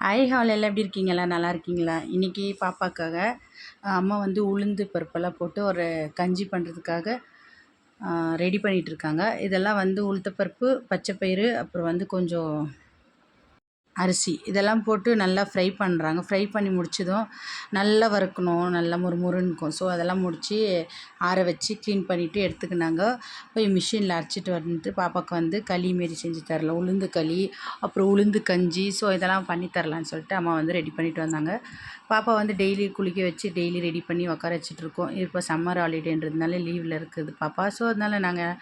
Hi hall எல்லாம் எப்படி இருக்கீங்களா நல்லா இருக்கீங்களா? இன்றைக்கி பாப்பாக்காக அம்மா வந்து உளுந்து பருப்பெல்லாம் போட்டு ஒரு கஞ்சி பண்ணுறதுக்காக ரெடி பண்ணிகிட்ருக்காங்க இதெல்லாம் வந்து உளுத்தப்பருப்பு பச்சைப்பயிறு அப்புறம் வந்து கொஞ்சம் அரிசி. இதெல்லாம் போட்டு நல்லா ஃப்ரை பண்ணுறாங்க ஃப்ரை பண்ணி முடிச்சதும் நல்லா வறுக்கணும். நல்லா முறுமுறுன்னு இருக்கும் ஸோ அதெல்லாம் முடித்து ஆற வச்சு க்ளீன் பண்ணிவிட்டு எடுத்துக்கினாங்க. போய் மிஷினில் அரைச்சிட்டு வந்துட்டு பாப்பாவுக்கு வந்து களி மாரி செஞ்சு தரலாம். உளுந்து களி அப்புறம் உளுந்து கஞ்சி. ஸோ இதெல்லாம் பண்ணி தரலான்னு சொல்லிட்டு அம்மா வந்து ரெடி பண்ணிட்டு வந்தாங்க. பாப்பா வந்து டெய்லி குளிக்க வச்சு டெய்லி ரெடி பண்ணி உட்கார வச்சிட்ருக்கோம். இப்போ சம்மர் ஹாலிடேன்றதுனால லீவில் இருக்குது பாப்பா. ஸோ அதனால் நாங்கள்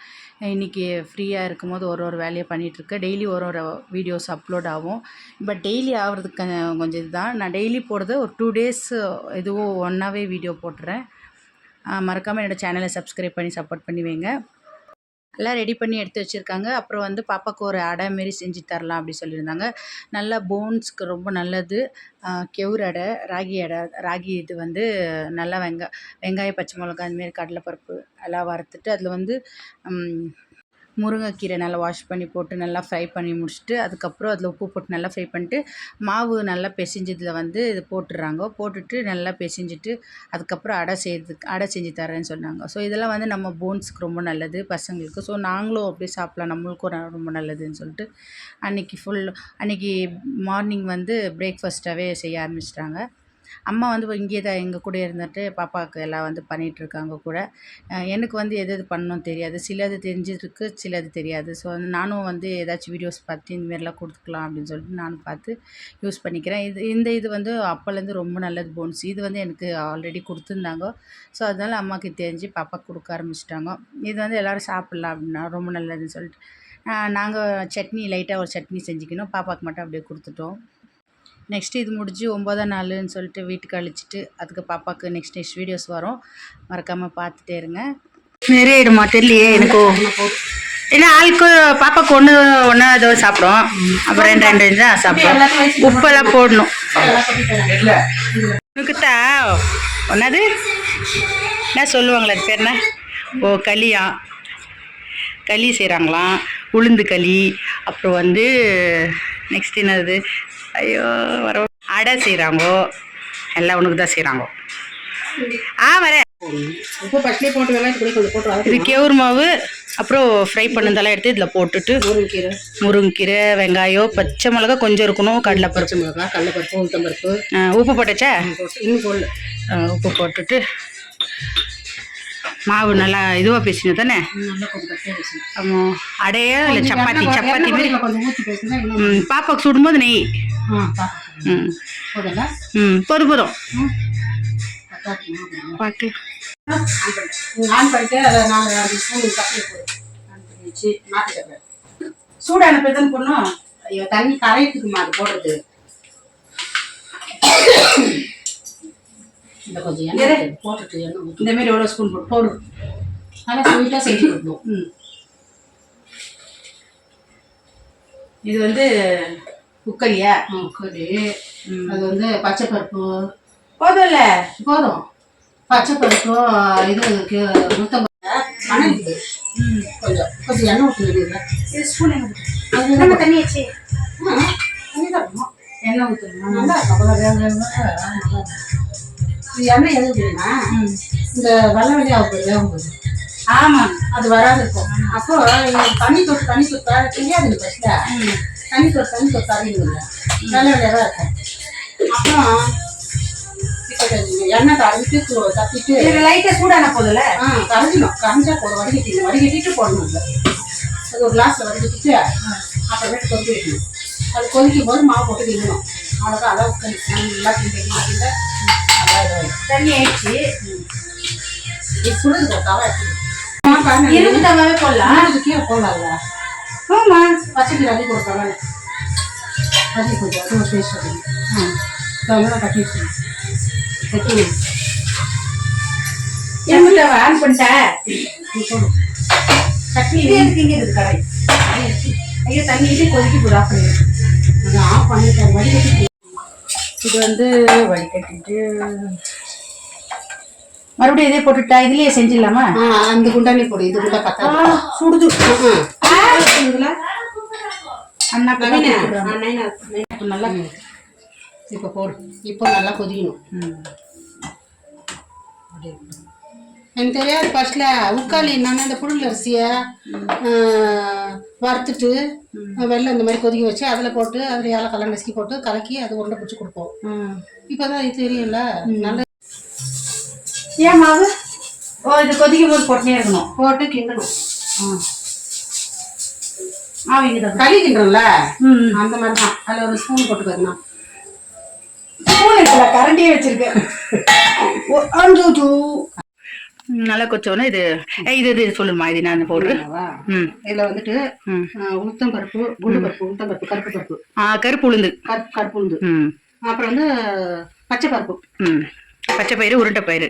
இன்றைக்கி ஃப்ரீயாக இருக்கும்போது ஒரு ஒரு வேலையை பண்ணிகிட்ருக்கேன் டெய்லி ஒரு ஒரு வீடியோஸ் அப்லோட் ஆகும். பட் டெய்லி ஆகிறதுக்கு கொஞ்சம் இதுதான். நான் டெய்லி போடுறது ஒரு டூ டேஸ் இதுவும் ஒன்றாவே வீடியோ போட்டுறேன். மறக்காமல் என்னோடய சேனலை சப்ஸ்கிரைப் பண்ணி சப்போர்ட் பண்ணி வைங்க. எல்லாம் ரெடி பண்ணி எடுத்து வச்சுருக்காங்க. அப்புறம் வந்து பாப்பாவுக்கு ஒரு அடை மாரி செஞ்சு தரலாம் அப்படி சொல்லியிருந்தாங்க. நல்லா போன்ஸ்க்கு ரொம்ப நல்லது. கெவுரு அடை ராகி அடை ராகி இது வந்து நல்லா வெங்காய வெங்காயம் பச்சை மிளகா அதுமாரி கடலைப்பருப்பு எல்லாம் வறுத்துட்டு அதில் வந்து முருங்கைக்கீரை நல்லா வாஷ் பண்ணி போட்டு நல்லா ஃப்ரை பண்ணி முடிச்சுட்டு அதுக்கப்புறம் அதில் உப்பு போட்டு நல்லா ஃப்ரை பண்ணிட்டு மாவு நல்லா பிசைஞ்சதில் வந்து இது போட்டுடுறாங்க. போட்டுட்டு நல்லா பிசைஞ்சிட்டு அதுக்கப்புறம் அடை செய்து அடை செஞ்சு தரேன்னு சொன்னாங்க. ஸோ இதெல்லாம் வந்து நம்ம போன்ஸுக்கு ரொம்ப நல்லது பசங்களுக்கு. ஸோ நாங்களும் அப்படியே சாப்பிட்லாம். நம்மளுக்கும் ரொம்ப நல்லதுன்னு சொல்லிட்டு அன்றைக்கி ஃபுல் அன்றைக்கி மார்னிங் வந்து பிரேக்ஃபாஸ்ட்டாகவே செய்ய ஆரம்பிச்சிட்டாங்க. அம்மா வந்து இங்கே தான் எங்கள் கூட இருந்துட்டு பாப்பாவுக்கு எல்லாம் வந்து பண்ணிகிட்ருக்காங்க கூட. எனக்கு வந்து எது எது பண்ணணும் தெரியாது. சிலது தெரிஞ்சிருக்கு சிலது தெரியாது. ஸோ வந்து நானும் வந்து ஏதாச்சும் வீடியோஸ் பார்த்து இந்தமாரிலாம் கொடுத்துக்கலாம் அப்படின்னு சொல்லிட்டு நானும் பார்த்து யூஸ் பண்ணிக்கிறேன். இது இந்த இது வந்து அப்போலேருந்து ரொம்ப நல்லது போன்ஸ் இது வந்து எனக்கு ஆல்ரெடி கொடுத்துருந்தாங்க. ஸோ அதனால் அம்மாவுக்கு தெரிஞ்சு பாப்பாவுக்கு கொடுக்க ஆரம்பிச்சிட்டாங்க. இது வந்து எல்லோரும் சாப்பிட்லாம் அப்படின்னா ரொம்ப நல்லதுன்னு சொல்லிட்டு. நாங்கள் சட்னி லைட்டாக ஒரு சட்னி செஞ்சுக்கணும். பாப்பாவுக்கு மட்டும் அப்படியே கொடுத்துட்டோம். நெக்ஸ்ட்டு இது முடிஞ்சு ஒம்பதாம் நாளுன்னு சொல்லிட்டு வீட்டுக்கு அழிச்சிட்டு அதுக்கு பாப்பாவுக்கு நெக்ஸ்ட் நெக்ஸ்ட் வீடியோஸ் வரும். மறக்காமல் பார்த்துட்டே இருங்க. நிறைய ஆயிடுமா தெரியலையே எனக்கு ஏன்னா ஆளுக்கு பாப்பாக்கு ஒன்று ஒன்று அதோட சாப்பிடும் அப்புறம் ரெண்டு ரெண்டு தான் சாப்பிடும் உப்பெல்லாம் போடணும். உனக்குத்தா? ஒன்னாது என்ன சொல்லுவாங்களே அது பேர் என்ன? ஓ களியா. களி செய்கிறாங்களாம் உளுந்து களி. அப்புறம் வந்து நெக்ஸ்ட் என்னது? ஐயோ வர அடை செய்கிறாங்கோ எல்லாம் உனக்கு தான் செய்கிறாங்கோ ஆ வரேன் இது கேவுரு மாவு அப்புறம் ஃப்ரை பண்ணதெல்லாம் எடுத்து இதில் போட்டுட்டு முருங்கைக்கீரை முருங்கீரை வெங்காயம் பச்சை மிளகா கொஞ்சம் இருக்கணும் கடலைப்பருப்பு. மிளகா கடலைப்பருப்பு உளுத்தம்பருப்பு. உப்பு போட்டுச்சா? போட்டு இன்னும் போடல. உப்பு போட்டுட்டு மாவு நல்லா இதுவாக பேசினது தானே? அடையா இல்லை சப்பாத்தி சப்பாத்தி மாதிரி. ம் பாப்பாவுக்கு சுடும்போது நெய். ம். ம் பார்க்கலாம். ஆன் பண்ணிட்டு அதை ஸ்பூன் சக்கரை வச்சு நாட்டு சக்கரை சூடான பொண்ணும் ஐயோ தண்ணி கரையத்துக்குமா அது போடுறது. இந்த கொஞ்சம் எண்ணெய். போட்டுட்டு எண்ணெய் ஊற்றி இந்த மாதிரி எவ்வளோ ஸ்பூன் போட்டு போடு. நல்லா ஸ்வீட்டாக செஞ்சு கொடுக்கணும். ம். இது வந்து குக்கரியா ம். அது வந்து பச்சை பருப்பு போதும்ல? போதும். பச்சை பருப்பு. இது முத்தம் மணக்குது கொஞ்சம் கொஞ்சம் எண்ணெய் ஊற்றி வேண்டியது இது ஸ்பூன் நம்ம தண்ணி வச்சு. தண்ணி தரணும் எண்ணெய் ஊற்றணும் நல்லா நல்லா. இது எண்ணெய் எதுவும் தெரியுமா இந்த வெள்ளை வெளியாக வேகும்போது ஆமாம் அது வராது இருக்கும் அப்போ தண்ணி தொட்டு தண்ணி தொட்டா தெரியாது ஃபஸ்ட்டில் தண்ணி தொட்டு தண்ணி தொட்டு அறியுங்க வெள்ளை வெளியாக தான் இருக்கும் அப்புறம் எண்ணெய் கரைஞ்சிட்டு கு- தட்டிட்டு. இது லைட்டாக சூடான போதும்ல? ஆ கரைஞ்சிடும் கரைஞ்சா போதும். வடிகட்டிடணும். வடிகட்டிட்டு போடணும் இல்லை அது ஒரு கிளாஸில் வடிகட்டிட்டு அப்புறமேட்டு கொதிக்க வைக்கணும். அது கொதிக்கும் போது மாவு போட்டு கிண்டணும். அவ்வளோதான் அளவு நல்லா கிண்ட. தண்ணி ஆயிடுச்சு இரும்பு தவாவே போடலாம். கீழே போடலாம்ல. ஆமாம் பச்சை கீரை அள்ளி வேலை அது கொஞ்சம் அது ஒரு டேஸ்ட் வரும் ஆ. கட்டி கட்டி. இரும்பு தவா ஆன் பண்ணிட்டேன் போடு. சட்னி இது எதுக்கு இங்கே இருக்குது கடை? ஐயோ தண்ணி இது கொதிக்க போது ஆஃப் பண்ணி அதை ஆஃப் வடிகட்டி இது வந்து வடிகட்டிட்டு மறுபடியும் இதே போட்டுட்டா? இதுலயே செஞ்சிடலாமா? அந்த குண்டானே போடு. இது குண்டா பத்தாது சுடுது. அண்ணா நைனா, நைனா. நல்லா இப்போ போடு. இப்போ நல்லா கொதிக்கணும். எனக்கு தெரியாது ஃபர்ஸ்ட்ல உக்காளி என்னன்னா இந்த புழுங்கல் அரிசியை வறுத்துட்டு வெள்ளம் இந்த மாதிரி கொதிக்க வச்சு அதில் போட்டு அதில் ஏலக்காய் நசுக்கி போட்டு கலக்கி அது உருண்டை பிடிச்சி கொடுப்போம். ம். இப்போதான் இது தெரியல நல்ல ஏன் மாவு? ஓ இது கொதிக்கும் போது போட்டே இருக்கணும். போட்டு கிண்டணும். ம் ஆவிங்க களி கிண்டுறோம்ல? ம். அந்த மாதிரி தான் அதில் ஒரு ஸ்பூன் போட்டு பாருங்க ஸ்பூன் இருக்குல்ல கரண்டியே வச்சிருக்கேன் ஓ அஞ்சு நல்லா கொச்சோன்னே இது இது இது சொல்லுமா இது நான் போடுறேன். ம். இதில் வந்துட்டு உளுத்தம் பருப்பு குண்டு பருப்பு உளுத்தம் பருப்பு கருப்பு பருப்பு. ஆ கருப்பு உளுந்து. கருப்பு கருப்பு உளுந்து. ம். அப்புறம் வந்து பச்சை பருப்பு. ம். பச்சை பயிறு உருண்டை பயிறு.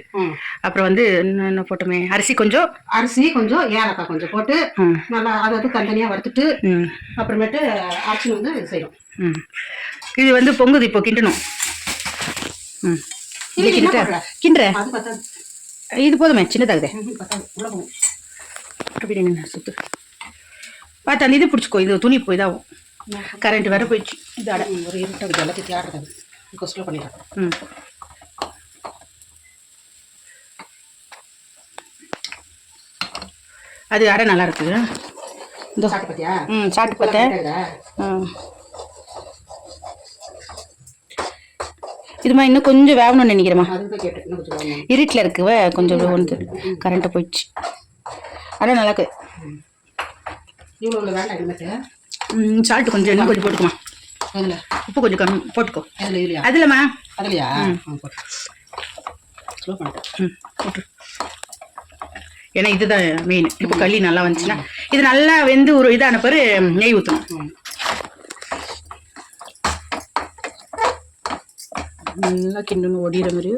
அப்புறம் வந்து என்ன போட்டோமே? அரிசி கொஞ்சம். அரிசி கொஞ்சம் ஏலக்காய் கொஞ்சம் போட்டு ம் நல்லா அதை வந்து தனித்தனியாக வறுத்துட்டு ம். அப்புறமேட்டு அரிசி வந்து செய்யும் ம். இது வந்து பொங்குது இப்போ கிண்டணும். ம். இது போதுமே சின்னதாகுதே. சுத்து. பார்த்து அந்த இது பிடிச்சிக்கோ இது துணி போய் இதாகும். கரண்ட் வேற போயிடுச்சு. இது அடை ஒரு இருட்டாக எல்லாத்தையும் தேடுறது கொஸ்டில் பண்ணிடுறேன். ம். அது அடை நல்லா இருக்குது இந்த ம் சாப்பிட்டு பார்த்தேன். இதுமா இன்னும் கொஞ்சம் வேகணும்னு நினைக்கிறேம்மா. இருட்டில் இருக்குவ கொஞ்சம் வந்து கரண்ட்டு போயிடுச்சு. அடை நல்லா இருக்குது சால்ட்டு கொஞ்சம் இன்னும் கொஞ்சம் போட்டுக்குமா உப்பு கொஞ்சம் கம்மி போட்டுக்கோ. அதில் இதுலையா? அதுலம்மா. அதுலையா? போட்டு. ம் போட்டு ஏன்னா இதுதான் மெயின் இப்போ களி நல்லா வந்துச்சுன்னா இது நல்லா வெந்து ஒரு இதான பிறகு நெய் ஊற்றணும். நல்லா கிண்டணும் ஒடிகிற மாதிரி.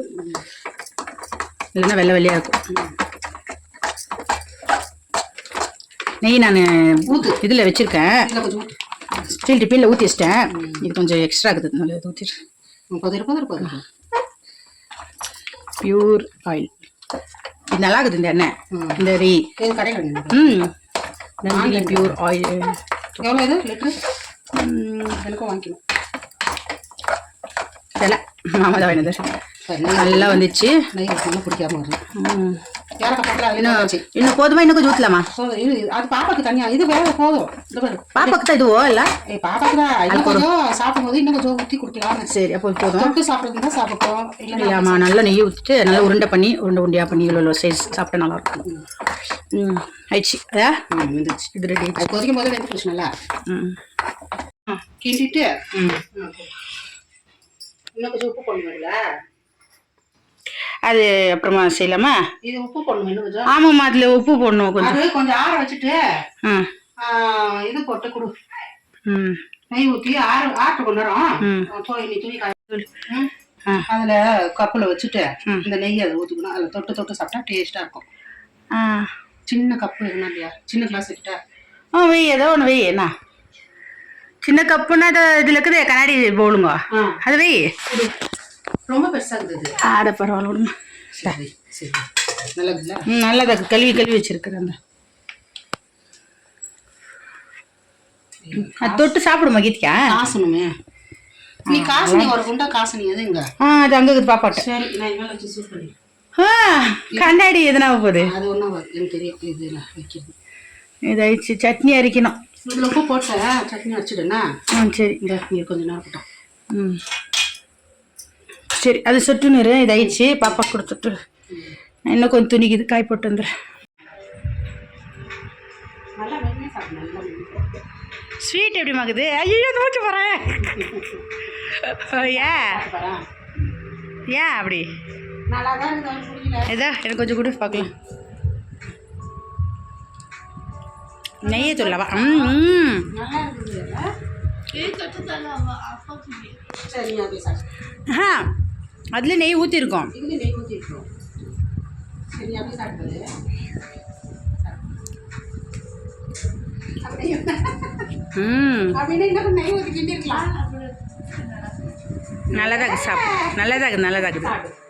இல்லைன்னா வெள்ளை வெள்ளையாக இருக்கும். நெய் நான். இதில் வச்சுருக்கேன். ஸ்டீல் டிப்பினில் ஊற்றி வச்சிட்டேன். இது கொஞ்சம் எக்ஸ்ட்ரா இருக்குது நல்லா கொதிரு பியூர் ஆயில் இது நல்லா இருக்குது இந்த எண்ணெய். இந்த இது கடையில். ம். Nandini pure oil. எவ்வளோ இது? லிட்ரு எனக்கும் வாங்கிக்கணும். விலை மாமா தான் சரி நல்லா வந்துச்சு. நெய் பிடிக்காம வருது இன்னும் போதுமா? இன்னும் கொஞ்சம் போதும். இது- அது பாப்பாக்கு தனியாக இது போதும் பாரு. பாப்பாக்கு தான் இதுவோ இல்லை? பாப்பாக்கு தான் இன்னும் கொஞ்சம் சாப்பிடும்போது இன்னும் கொஞ்சம் ஊற்றி கொடுக்கலாம் சரி அப்போ போதும். தொட்டு சாப்பிட்றது தான் சாப்பிட்டோம். இல்லை இல்லையாம்மா நல்லா நெய் ஊற்றிட்டு நல்லா உருண்டை பண்ணி உருண்டை உருண்டையாக பண்ணி இவ்வளோ சைஸ் சாப்பிட்டா நல்லா இருக்கும். ம். ஆயிடுச்சு. அதா இது ரெடி கொதிக்கும் போது ம். ஆ, கிண்டிட்டு. இன்னும் கொஞ்சம் உப்பு போடணும்ல? அது அப்புறமா செய்யலாமா? இது உப்பு போடணும் கொஞ்சம். ஆமாம்மா அதில் உப்பு போடணும் கொஞ்சம். கொஞ்சம் ஆற வச்சுட்டு இது போட்டு கொடு. ம். நெய் ஊற்றி ஆற ஆட்டு கொண்டு வரோம் துணி. ஆ. அதுல கப்பில் வச்சுட்டு. இந்த நெய் அதை ஊற்றிக்கணும் அதில் தொட்டு தொட்டு சாப்பிட்டா டேஸ்ட்டாக இருக்கும். ஆ. சின்ன கப்பு எதுனா இல்லையா? சின்ன கிளாஸ் வச்சுட்டா ஆ வெய் ஏதோ ஒன்று வெய் என்ன? சின்ன கப்புன்னா இதில் இருக்குது கண்ணாடி பவுலுங்க ஆ. அது வெய். ரொம்ப பெருசாக இருக்குது ஆட பரவாயில்ல விடுமா. சரி சரி. நல்லா இருக்குல்ல ம் நல்லதா. கழுவி கழுவி வச்சிருக்கிறேன் அது தொட்டு சாப்பிடுமா கீதிக்கா காசணுமே. நீ காசு நீ ஒரு குண்டா காசு நீ எது இங்க ஆ அது அங்கே இருக்குது பாப்பாட்ட. சரி நான் இனிமேல் வச்சு சூட் பண்ணி ஆ கண்ணாடி எதனா போகுது? அது ஒன்றும் எனக்கு தெரியும். இது வைக்கிறது இதாயிடுச்சு. சட்னி அரைக்கணும். இதில் உப்பு போட்டேன் சட்னி வச்சுடுண்ணா ஆ சரி. இந்த நீ கொஞ்ச நேரம் போட்டோம் ம். சரி அது சொட்டுன்னு இதாயிடுச்சு. பாப்பா கொடுத்துட்டு இன்னும் கொஞ்சம் துணிக்குது காய் போட்டு வந்துடுறேன். ஸ்வீட் எப்படி மகுது ஐயோ தூச்சு போகிறேன் பாரேன் ஏன் அப்படி? இதா எனக்கு கொஞ்சம் கூட பார்க்கலாம் நெய்யை சொல்லவா ம் ம். அதில் நெய் ஊற்றிருக்கோம் நல்லதாக சாப்பிடு நல்லதாக நல்லதாக சாப்பிடு.